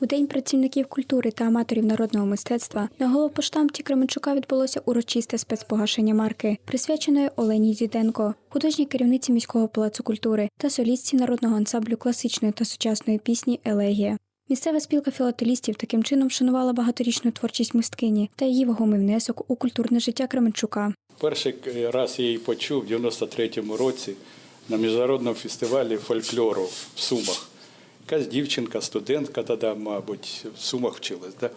У День працівників культури та аматорів народного мистецтва на головпоштамті Кременчука відбулося урочисте спецпогашення марки, присвяченої Олені Діденко, художній керівниці міського палацу культури та солістці народного ансамблю класичної та сучасної пісні Елегія. Місцева спілка філателістів таким чином вшанувала багаторічну творчість мисткині та її вагомий внесок у культурне життя Кременчука. Перший раз я її почув в 93-му році на міжнародному фестивалі фольклору в Сумах. Якась дівчинка, студентка тоді, мабуть, в Сумах вчилась, да?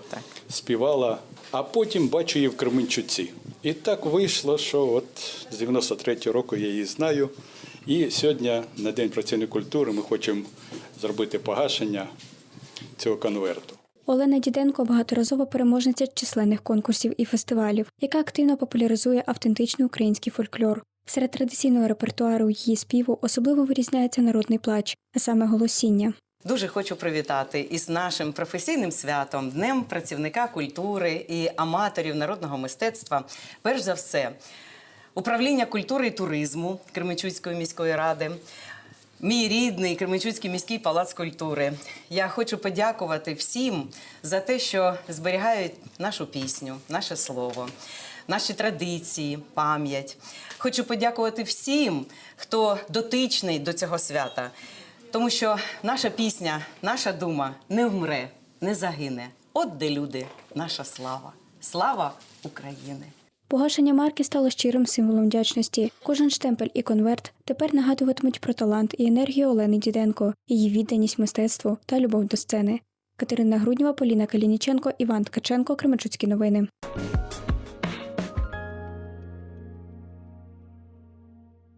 співала, а потім бачу її в Кременчуці. І так вийшло, що от з 93-го року я її знаю. І сьогодні, на День працівної культури, ми хочемо зробити погашення цього конверту. Олена Діденко багаторазова переможниця численних конкурсів і фестивалів, яка активно популяризує автентичний український фольклор. Серед традиційного репертуару її співу особливо вирізняється народний плач, а саме голосіння. Дуже хочу привітати із нашим професійним святом, Днем працівника культури і аматорів народного мистецтва. Перш за все, управління культури і туризму Кременчуцької міської ради. Мій рідний Кременчуцький міський палац культури. Я хочу подякувати всім за те, що зберігають нашу пісню, наше слово, наші традиції, пам'ять. Хочу подякувати всім, хто дотичний до цього свята, тому що наша пісня, наша дума не вмре, не загине. От де люди, наша слава. Слава України! Погашення марки стало щирим символом вдячності. Кожен штемпель і конверт тепер нагадуватимуть про талант і енергію Олени Діденко, її відданість мистецтву та любов до сцени. Катерина Груднєва, Поліна Калініченко, Іван Ткаченко, Кременчуцькі новини.